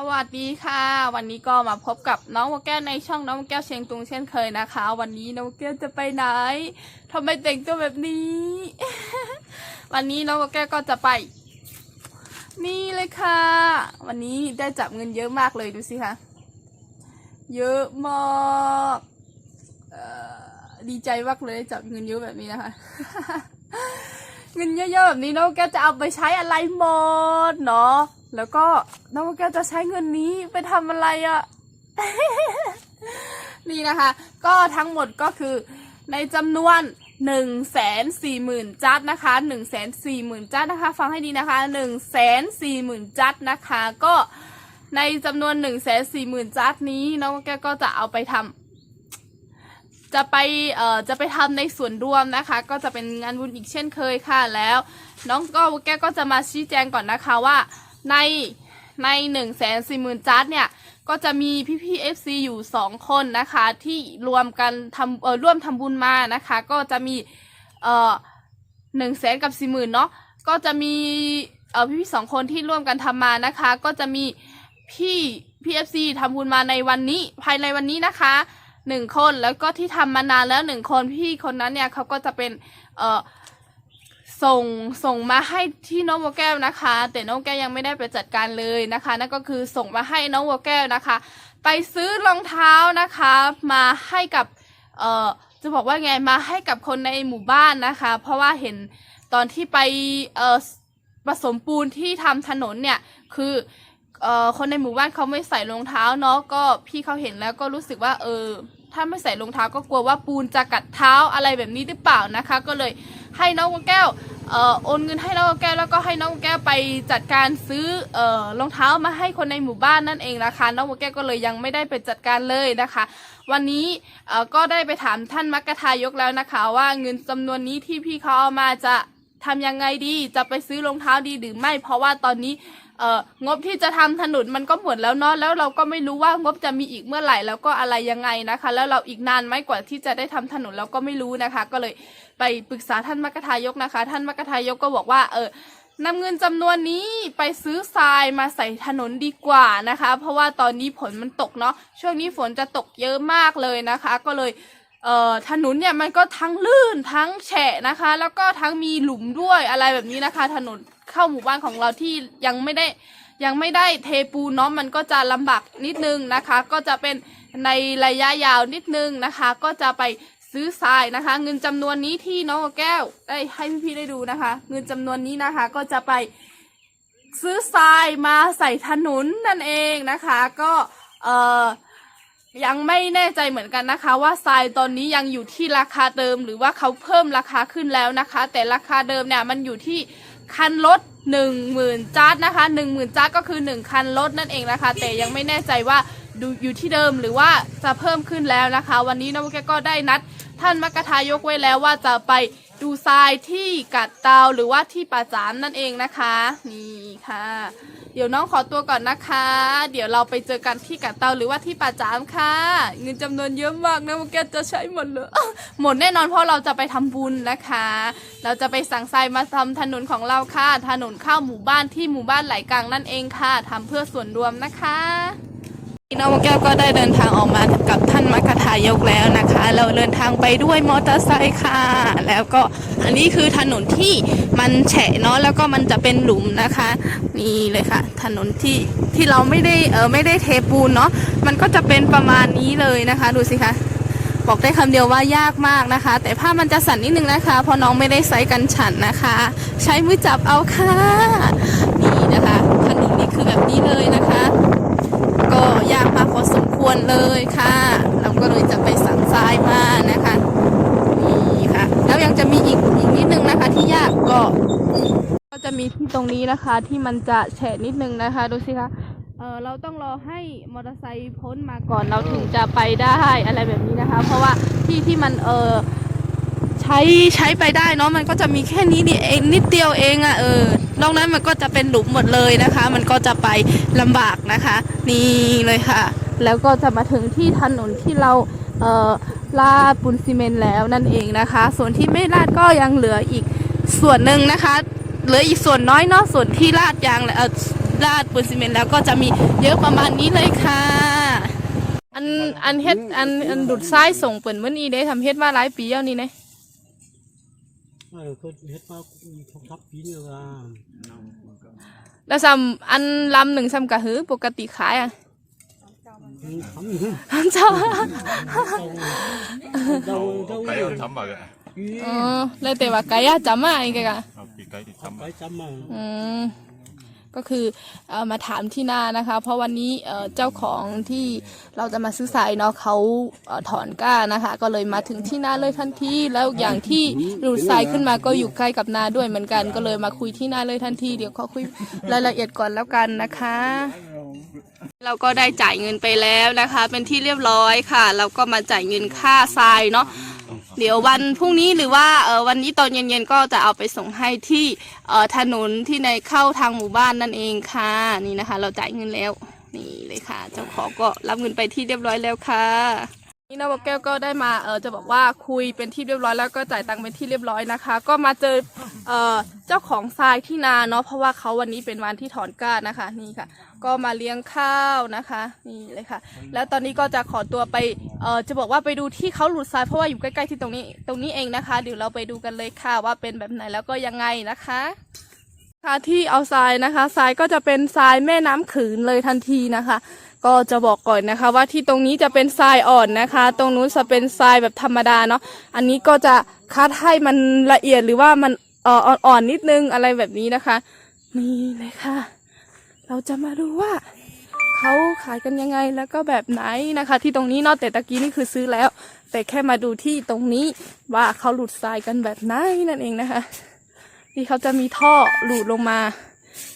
สวัสดีค่ะ วันนี้ก็มาพบกับน้องวแก้วในช่องน้องวแก้วเชียงตุงเช่นเคยนะคะ วันนี้น้องวแก้วจะไปไหนทำไมแต่งตัวแบบนี้ วันนี้น้องวแก้วก็จะไป นี่เลยค่ะ วันนี้ได้จับเงินเยอะมากเลยดูสิคะเยอะมากดีใจมากเลยจับเงินเยอะแบบนี้นะคะ เงินเยอะๆแบบนี้น้องแก้วจะเอาไปใช้อะไรหมดเนาะ แล้วก็น้องแก้วจะใช้เงินนี้ไปทำอะไรอะนี่นะคะ ก็ทั้งหมดก็คือในจำนวน1นึ่งแสนสี่หมื่นจัดนะคะ1นึ่งแสนสี่หมื่นจัดนะคะ ฟังให้ดีนะคะ1นึ่งแสนสี่หมื่นจัดนะคะ ก็ในจำนวน1นึ่งแสนสี่หมื่นจัดนี้น้องแก้วก็จะเอาไปทำจะไปเอ่อจะไปทำในส่วนรวมนะคะ ก็จะเป็นงานบุญอีกเช่นเคยค่ะแล้ว น้องก็แก้วก็จะมาชี้แจงก่อนนะคะว่า ในในหนึ่งแสนสี่หมื่นจัดเนี่ยก็จะมีพี่พี่เอฟซีอยู่สองคนนะคะที่รวมกันทำเออร่วมทำบุญมานะคะ ก็จะมีเอ่อหนึ่งแสนกับสี่หมื่นเนาะก็จะมีเอ่อพี่พี่สองคนที่ร่วมกันทำมานะคะ ก็จะมีพี่พี่เอฟซีทำบุญมาในวันนี้ภายในวันนี้นะคะหนึ่งคนแล้วก็ที่ทำมานานแล้วหนึ่งคนพี่คนนั้นเนี่ยเขาก็จะเป็นเอ่อ ส่งส่งมาให้ที่น้องวัวแก้วนะคะ แต่น้องแก้วยังไม่ได้ไปจัดการเลยนะคะ นั่นก็คือส่งมาให้น้องวัวแก้วนะคะ ไปซื้อรองเท้านะคะ มาให้กับเอ่อจะบอกว่าไงมาให้กับคนในหมู่บ้านนะคะ เพราะว่าเห็นตอนที่ไปเอ่อผสมปูนที่ทำถนนเนี่ยคือเอ่อคนในหมู่บ้านเขาไม่ใส่รองเท้าเนาะก็พี่เขาเห็นแล้วก็รู้สึกว่าเออถ้าไม่ใส่รองเท้าก็กลัวว่าปูนจะกัดเท้าอะไรแบบนี้หรือเปล่านะคะ ก็เลย ให้น้องวัวแก้วเอ่อโอนเงินให้น้องวัวแก้วแล้วก็ให้น้องวัวแก้วไปจัดการซื้อเอ่อรองเท้ามาให้คนในหมู่บ้านนั่นเองนะคะน้องวัวแก้วก็เลยยังไม่ได้ไปจัดการเลยนะคะ วันนี้เอ่อก็ได้ไปถามท่านมักกะทายกแล้วนะคะ ว่าเงินจำนวนนี้ที่พี่เขาเอามาจะทำยังไงดีจะไปซื้อรองเท้าดีหรือไม่ เพราะว่าตอนนี้เอองบที่จะทำถนนมันก็หมดแล้วเนาะแล้วเราก็ไม่รู้ว่างบจะมีอีกเมื่อไหร่แล้วก็อะไรยังไงนะคะ แล้วเราอีกนานไหมกว่าที่จะได้ทำถนนเราก็ไม่รู้นะคะ ก็เลย ไปปรึกษาท่านมกทายกนะคะ ท่านมกทายกก็บอกว่า เออนำเงินจำนวนนี้ไปซื้อทรายมาใส่ถนนดีกว่านะคะ เพราะว่าตอนนี้ฝนมันตกเนาะช่วงนี้ฝนจะตกเยอะมากเลยนะคะ ก็เลยเอ่อถนนเนี่ยมันก็ทั้งลื่นทั้งแฉะนะคะ แล้วก็ทั้งมีหลุมด้วยอะไรแบบนี้นะคะ ถนนเข้าหมู่บ้านของเราที่ยังไม่ได้ยังไม่ได้เทปูเนาะมันก็จะลำบากนิดนึงนะคะ ก็จะเป็นในระยะยาวนิดนึงนะคะ ก็จะไป ซื้อทรายนะคะ เงินจำนวนนี้ที่น้องแก้วได้ให้พี่ๆได้ดูนะคะ เงินจำนวนนี้นะคะ ก็จะไปซื้อทรายมาใส่ถนนนั่นเองนะคะ ก็เอ่อยังไม่แน่ใจเหมือนกันนะคะ ว่าทรายตอนนี้ยังอยู่ที่ราคาเดิม หรือว่าเขาเพิ่มราคาขึ้นแล้วนะคะ แต่ราคาเดิมเนี่ยมันอยู่ที่คันรถหนึ่งหมื่นจาร์ดนะคะหนึ่งหมื่นจาร์ดก็คือหนึ่งคันรถนั่นเองนะคะ แต่ยังไม่แน่ใจว่าดูอยู่ที่เดิมหรือว่าจะเพิ่มขึ้นแล้วนะคะ วันนี้น้องแกก็ได้นัด ท่านมกทายกไว้แล้วว่าจะไปดูทรายที่กัดเตาหรือว่าที่ป่าจามนั่นเองนะคะ นี่ค่ะ เดี๋ยวน้องขอตัวก่อนนะคะ เดี๋ยวเราไปเจอกันที่กัดเตาหรือว่าที่ป่าจามค่ะ เงินจำนวนเยอะมากนะว่าแกจะใช้หมดเลยหมดแน่นอนเพราะเราจะไปทำบุญนะคะ เราจะไปสั่งทรายมาทำถนนของเราค่ะ ถนนเข้าหมู่บ้านที่หมู่บ้านไหลกลางนั่นเองค่ะทำเพื่อส่วนรวมนะคะ น้องแก้วก็ได้เดินทางออกมากับท่านมัคคทายกแล้วนะคะ เราเดินทางไปด้วยมอเตอร์ไซค์ค่ะ แล้วก็อันนี้คือถนนที่มันแฉะเนาะแล้วก็มันจะเป็นหลุมนะคะนี่เลยค่ะ ถนนที่ที่เราไม่ได้เออไม่ได้เทปูนเนาะมันก็จะเป็นประมาณนี้เลยนะคะ ดูสิคะบอกได้คำเดียวว่ายากมากนะคะ แต่ผ้ามันจะสั่นนิดนึงนะคะเพราะน้องไม่ได้ใส่กันฉันนะคะ ใช้มือจับเอาค่ะนี่นะคะถนนนี่คือแบบนี้เลยนะคะ มาพอสมควรเลยค่ะ เราก็เลยจะไปสั่งทรายมานะคะนี่ค่ะ แล้วยังจะมีอีกอีกนิดนึงนะคะ ที่ยากก็ ก็จะมีที่ตรงนี้นะคะ ที่มันจะแฉะนิดนึงนะคะ ดูสิคะเออเราต้องรอให้มอเตอร์ไซค์พ้นมาก่อนเราถึงจะไปได้อะไรแบบนี้นะคะ เพราะว่าที่ที่มันเออ ใช้ใช้ไปได้เนาะมันก็จะมีแค่นี้นี่เองนิดเดียวเองอะ่ะเออนอกนั้นมันก็จะเป็นหลุมหมดเลยนะคะ มันก็จะไปลำบากนะคะ นี่เลยค่ะ แล้วก็จะมาถึงที่ถนนที่เราเอ่อลาดปูนซีเมนต์แล้วนั่นเองนะคะ ส่วนที่ไม่ลาดก็ยังเหลืออีกส่วนหนึ่งนะคะ เหลืออีกส่วนน้อยเนาะส่วนที่ลาดยางเอ่อราดปูนซีเมนต์แล้วก็จะมีเยอะประมาณนี้เลยค่ะ อันอันเฮ็ดอันอันดูดทรายส่งเปิ่นเมื่อนี้ได้ทำเฮ็ดมาหลายปีแล้วนี่เนะ ออก็เฮ็ดมาทบทับปีนี่ว่าแล้วซ้ำอันลำหนึ่งซ้ำกะหือปกติขายอะทำอยู่เจ้าเดาเดาไก่เอาทำมากันอ๋อแล้วแต่ว่าไก่อะจำมาอีกอะเอาปีกไก่ที่ทำไปมาจำมาอืม ก็คืออมาถามที่หน้านะคะ เพราะวันนี้เจ้าของที่เราจะมาซื้อสายเนาะเขาอถอนก้านะคะ ก็เลยมาถึงที่หน้าเลยทันทีแล้วอย่างที่รูดสายขึ้นมาก็อยู่ใกล้กับนาด้วยเหมือนกัน ก็เลยมาคุยที่หน้าเลยทันทีเดี๋ยวขอคุยรายละเอียดก่อนแล้วกันนะคะ เราก็ได้จ่ายเงินไปแล้วนะคะ เป็นที่เรียบร้อยค่ะ เราก็มาจ่ายเงินค่าทรายเนาะ เดี๋ยววันพรุ่งนี้หรือว่าเออวันนี้ตอนเย็นๆก็จะเอาไปส่งให้ที่เออถนนที่ในเข้าทางหมู่บ้านนั่นเองค่ะนี่นะคะ เราจ่ายเงินแล้วนี่เลยค่ะ เจ้าของก็รับเงินไปที่เรียบร้อยแล้วค่ะนี่นะบอกแก้วก็ได้มาเออจะบอกว่าคุยเป็นที่เรียบร้อยแล้วก็จ่ายตังค์เป็นที่เรียบร้อยนะคะ ก็มาเจอเออเจ้าของทรายที่นาเนาะเพราะว่าเขาวันนี้เป็นวันที่ถอนก้านะคะนี่ค่ะ ก็มาเลี้ยงข้าวนะคะนี่เลยค่ะ แล้วตอนนี้ก็จะขอตัวไปเออจะบอกว่าไปดูที่เขาหลุดทรายเพราะว่าอยู่ใกล้ๆที่ตรงนี้ตรงนี้เองนะคะ เดี๋ยวเราไปดูกันเลยค่ะว่าเป็นแบบไหนแล้วก็ยังไงนะคะค่ะที่เอาทรายนะคะทรายก็จะเป็นทรายแม่น้ำขืนเลยทันทีนะคะ ก็จะบอกก่อนนะคะว่าที่ตรงนี้จะเป็นทรายอ่อนนะคะ ตรงนู้นจะเป็นทรายแบบธรรมดาเนาะอันนี้ก็จะคัดให้มันละเอียดหรือว่ามันเอ่ออ่อนๆนิดนึงอะไรแบบนี้นะคะ นี่เลยค่ะ เราจะมาดูว่าเขาขายกันยังไงแล้วก็แบบไหนนะคะ ที่ตรงนี้เนาะแต่ตะกี้นี่คือซื้อแล้ว แต่แค่มาดูที่ตรงนี้ว่าเขาหลุดทรายกันแบบไหนนั่นเองนะคะ ที่เขาจะมีท่อหลุดลงมา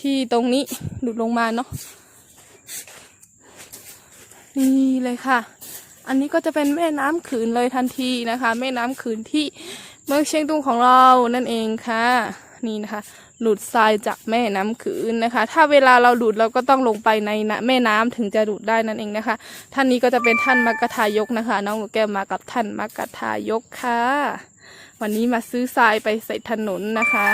ที่ตรงนี้หลุดลงมาเนาะนี่เลยค่ะ อันนี้ก็จะเป็นแม่น้ำขืนเลยทันทีนะคะ แม่น้ำขืนที่เมืองเชียงตุงของเรานั่นเองค่ะ นี่นะคะ หลุดทรายจากแม่น้ำขืนนะคะ ถ้าเวลาเราหลุดเราก็ต้องลงไปในนะแม่น้ำถึงจะหลุดได้นั่นเองนะคะ ท่านนี้ก็จะเป็นท่านมกทายกนะคะ น้องหมูแก้วมากับท่านมกทายกค่ะ วันนี้มาซื้อทรายไปใส่ถนนนะคะ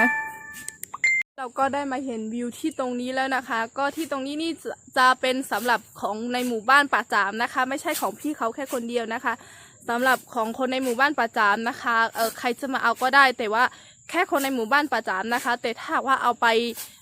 เราก็ได้มาเห็นวิวที่ตรงนี้แล้วนะคะ ก็ที่ตรงนี้นี่จะจะเป็นสำหรับของในหมู่บ้านป่าจามนะคะ ไม่ใช่ของพี่เขาแค่คนเดียวนะคะสำหรับของคนในหมู่บ้านป่าจามนะคะเออใครจะมาเอาก็ได้แต่ว่า แค่คนในหมู่บ้านป่าจานนะคะ แต่ถ้าหากว่าเอาไป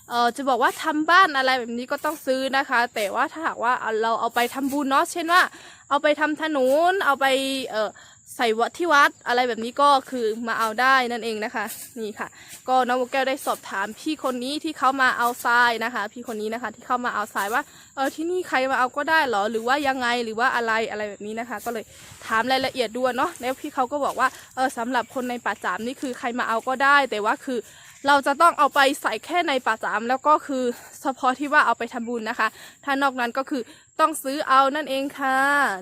เออจะบอกว่าทำบ้านอะไรแบบนี้ก็ต้องซื้อนะคะ แต่ว่าถ้าหากว่าเราเอาไปทำบุญเนาะเช่นว่า เอาไปทำถนนเอาไปเออ ใส่วัดที่วัดอะไรแบบนี้ก็คือมาเอาได้นั่นเองนะคะ นี่ค่ะ ก็น้องโบแก้วได้สอบถามพี่คนนี้ที่เขามาเอาทรายนะคะ พี่คนนี้นะคะ ที่เข้ามาเอาทรายว่าเออที่นี่ใครมาเอาก็ได้เหรอหรือว่ายังไงหรือว่าอะไรอะไรแบบนี้นะคะ ก็เลยถามรายละเอียดด้วยเนาะแล้วพี่เขาก็บอกว่าเออสำหรับคนในป่าจามนี่คือใครมาเอาก็ได้ แต่ว่าคือ เราจะต้องเอาไปใส่แค่ในป่าจามแล้วก็คือเฉพาะที่ว่าเอาไปทำบุญนะคะ ถ้านอกนั้นก็คือต้องซื้อเอานั่นเองค่ะ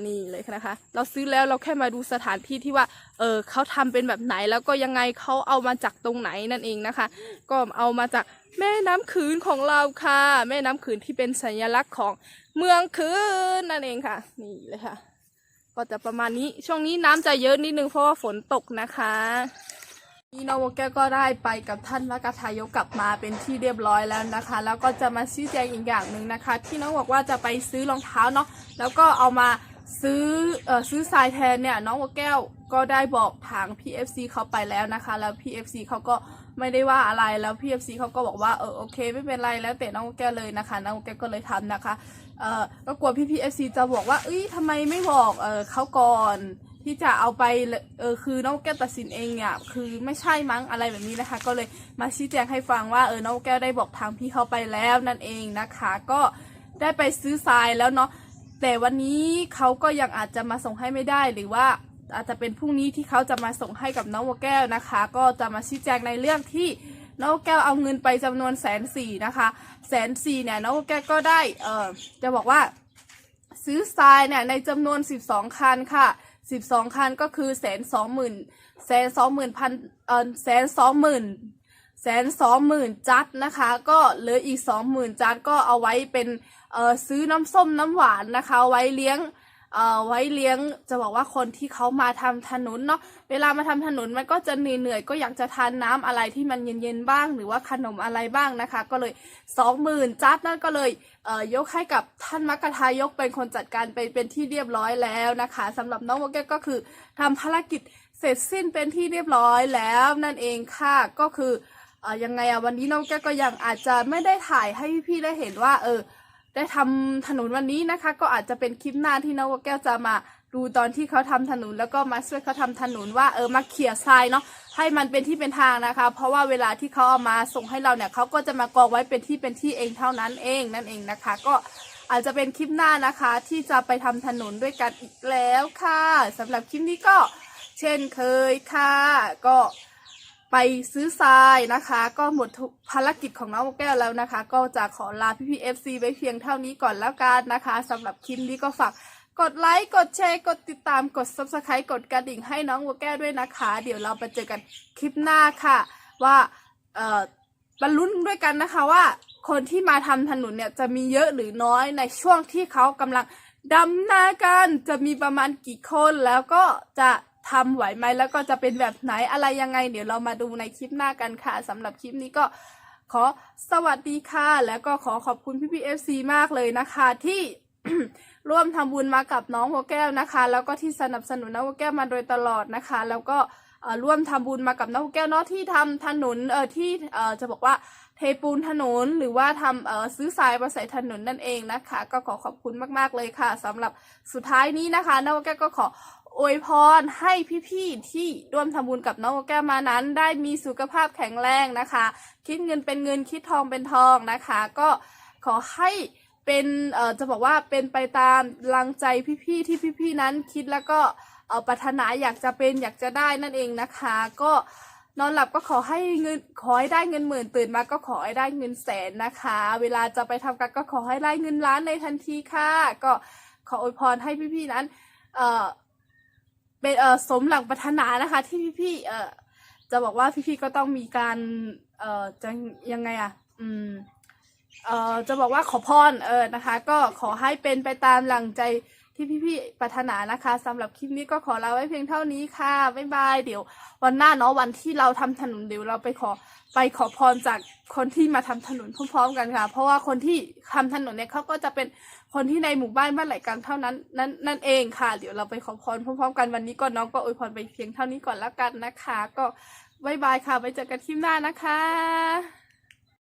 นี่เลยนะคะ เราซื้อแล้วเราแค่มาดูสถานที่ที่ว่า เออเขาทำเป็นแบบไหนแล้วก็ยังไงเขาเอามาจากตรงไหนนั่นเองนะคะ ก็เอามาจากแม่น้ำขืนของเราค่ะ แม่น้ำขืนที่เป็นสัญลักษณ์ของเมืองขืนนั่นเองค่ะ นี่เลยค่ะ ก็จะประมาณนี้ช่วงนี้น้ำจะเยอะนิดนึงเพราะว่าฝนตกนะคะ นี่น้องโมแก้วก็ได้ไปกับท่านมกทายกกลับมาเป็นที่เรียบร้อยแล้วนะคะ แล้วก็จะมาชี้แจงอีกอย่างหนึ่งนะคะ ที่น้องบอกว่าจะไปซื้อรองเท้าเนาะแล้วก็เอามาซื้อเอ่อซื้อทรายแทนเนี่ยน้องโมแก้วก็ได้บอกทาง PFC เขาไปแล้วนะคะ แล้ว PFC เขาก็ไม่ได้ว่าอะไรแล้ว PFC เขาก็บอกว่าเออโอเค ไม่เป็นไรแล้วแต่น้องแก้วเลยนะคะน้องแก้วก็เลยทำนะคะเออก็กลัวพี่ PFC จะบอกว่าเอ้ยทำไมไม่บอกเออเขาก่อน ที่จะเอาไปเออคือน้องแก้วตัดสินเองเนี่ยคือไม่ใช่มั้งอะไรแบบนี้นะคะ ก็เลยมาชี้แจงให้ฟังว่าเออน้องแก้วได้บอกทางพี่เขาไปแล้วนั่นเองนะคะ ก็ได้ไปซื้อทรายแล้วเนาะแต่วันนี้เขาก็ยังอาจจะมาส่งให้ไม่ได้หรือว่าอาจจะเป็นพรุ่งนี้ที่เขาจะมาส่งให้กับน้องแก้วนะคะ ก็จะมาชี้แจงในเรื่องที่น้องแก้วเอาเงินไปจำนวนแสนสี่นะคะแสนสี่เนี่ยน้องแก้วก็ได้เออจะบอกว่า ซื้อทรายเนี่ยในจำนวน 12 คันค่ะ สิบสองคันก็คือแสนสองหมื่นแสนสองหมื่นพันเออแสนสองหมื่นแสนสองหมื่นจัดนะคะ ก็เหลืออีกสองหมื่นจัดก็เอาไว้เป็นเออซื้อน้ำส้มน้ำหวานนะคะ ไว้เลี้ยง เอ่อไว้เลี้ยงจะบอกว่าคนที่เขามาทำถนนเนาะเวลามาทำถนนมันก็จะเหนื่อยๆก็อยากจะทานน้ำอะไรที่มันเย็นๆบ้าง หรือว่าขนมอะไรบ้างนะคะ ก็เลยสองหมื่นจัดนั่นก็เลยเอ่อยกให้กับท่านมักกะทายกเป็นคนจัดการไปเป็นที่เรียบร้อยแล้วนะคะสำหรับน้องโมเกตก็คือทำภารกิจเสร็จสิ้นเป็นที่เรียบร้อยแล้วนั่นเองค่ะก็คือเอ่อยังไงอะวันนี้น้องแก้วก็ยังอาจจะไม่ได้ถ่ายให้พี่ๆได้เห็นว่าเออ ได้ทำถนนวันนี้นะคะ ก็อาจจะเป็นคลิปหน้าที่น้องแก้วจะมาดูตอนที่เขาทำถนนแล้วก็มาช่วยเขาทำถนนว่าเออมาเขี่ยทรายเนาะให้มันเป็นที่เป็นทางนะคะ เพราะว่าเวลาที่เขาเอามาส่งให้เราเนี่ยเขาก็จะมากองไว้เป็นที่เป็นที่เองเท่านั้นเองนั่นเองนะคะ ก็อาจจะเป็นคลิปหน้านะคะ ที่จะไปทำถนนด้วยกันอีกแล้วค่ะสำหรับคลิปนี้ก็เช่นเคยค่ะ ก็ ไปซื้อทรายนะคะ ก็หมดภารกิจของน้องแก้วแล้วนะคะ ก็จะขอลาพี่พีเอฟซีไว้เพียงเท่านี้ก่อนแล้วกันนะคะสำหรับคลิปนี้ก็ฝากกดไลค์กดแชร์กดติดตามกด subscribe กดกระดิ่งให้น้องวัวแก้วด้วยนะคะ เดี๋ยวเราไปเจอกันคลิปหน้าค่ะ ว่าเอ่อบรรลุนด้วยกันนะคะว่าคนที่มาทำถนนเนี่ยจะมีเยอะหรือน้อยในช่วงที่เขากำลังดำนากันจะมีประมาณกี่คนแล้วก็จะ ทำไหวไหมแล้วก็จะเป็นแบบไหนอะไรยังไง เดี๋ยวเรามาดูในคลิปหน้ากันค่ะสำหรับคลิปนี้ก็ขอสวัสดีค่ะ แล้วก็ขอขอบคุณพี่พีเอฟซีมากเลยนะคะที่ ร่วมทำบุญมากับน้องหัวแก้วนะคะ แล้วก็ที่สนับสนุนน้องหัวแก้วมาโดยตลอดนะคะ แล้วก็เอ่อร่วมทำบุญมากับน้องหัวแก้วเนาะที่ทำถนนเอ่อที่เอ่อจะบอกว่าเทปูนถนนหรือว่าทำเอ่อซื้อทรายมาใส่ถนนนั่นเองนะคะ ก็ขอขอบคุณมากๆเลยค่ะสำหรับสุดท้ายนี้นะคะน้องหัวแก้วก็ขอ อวยพรให้พี่ๆที่ร่วมทำบุญกับน้องแก้วมานั้น ได้มีสุขภาพแข็งแรงนะคะ คิดเงินเป็นเงินคิดทองเป็นทองนะคะ ก็ขอให้เป็นเอ่อจะบอกว่าเป็นไปตามลังใจพี่ๆที่พี่ๆนั้นคิดแล้วก็เอ่อปรารถนาอยากจะเป็นอยากจะได้นั่นเองนะคะ ก็นอนหลับก็ขอให้เงินขอให้ได้เงินหมื่นตื่นมาก็ขอให้ได้เงินแสนนะคะ เวลาจะไปทำกันก็ขอให้ได้เงินล้านในทันทีค่ะ ก็ขออวยพรให้พี่ๆนั้นเอ่อ เป็นเอ่อสมหลังปรารถนานะคะ ที่พี่ๆเอ่อจะบอกว่าพี่ๆก็ต้องมีการเอ่อจะยังไงอะ อืมเอ่อจะบอกว่าขอพรเออนะคะ ก็ขอให้เป็นไปตามหลังใจที่พี่ๆปรารถนานะคะสำหรับคลิปนี้ก็ขอลาไว้เพียงเท่านี้ค่ะบ๊ายบายเดี๋ยว วันหน้าเนาะวันที่เราทำถนนเดี๋ยวเราไปขอไปขอพรจากคนที่มาทำถนนพร้อมๆกันค่ะ เพราะว่าคนที่ทำถนนเนี่ยเขาก็จะเป็น คนที่ในหมู่บ้านบ้านไหลกันเท่านั้นนั่นนั่นเองค่ะ เดี๋ยวเราไปขอพรพร้อมๆกันวันนี้ก่อนน้องก็อวยพรไปเพียงเท่านี้ก่อนแล้วกันนะคะ ก็บายบายค่ะไปเจอกันคลิปหน้านะคะ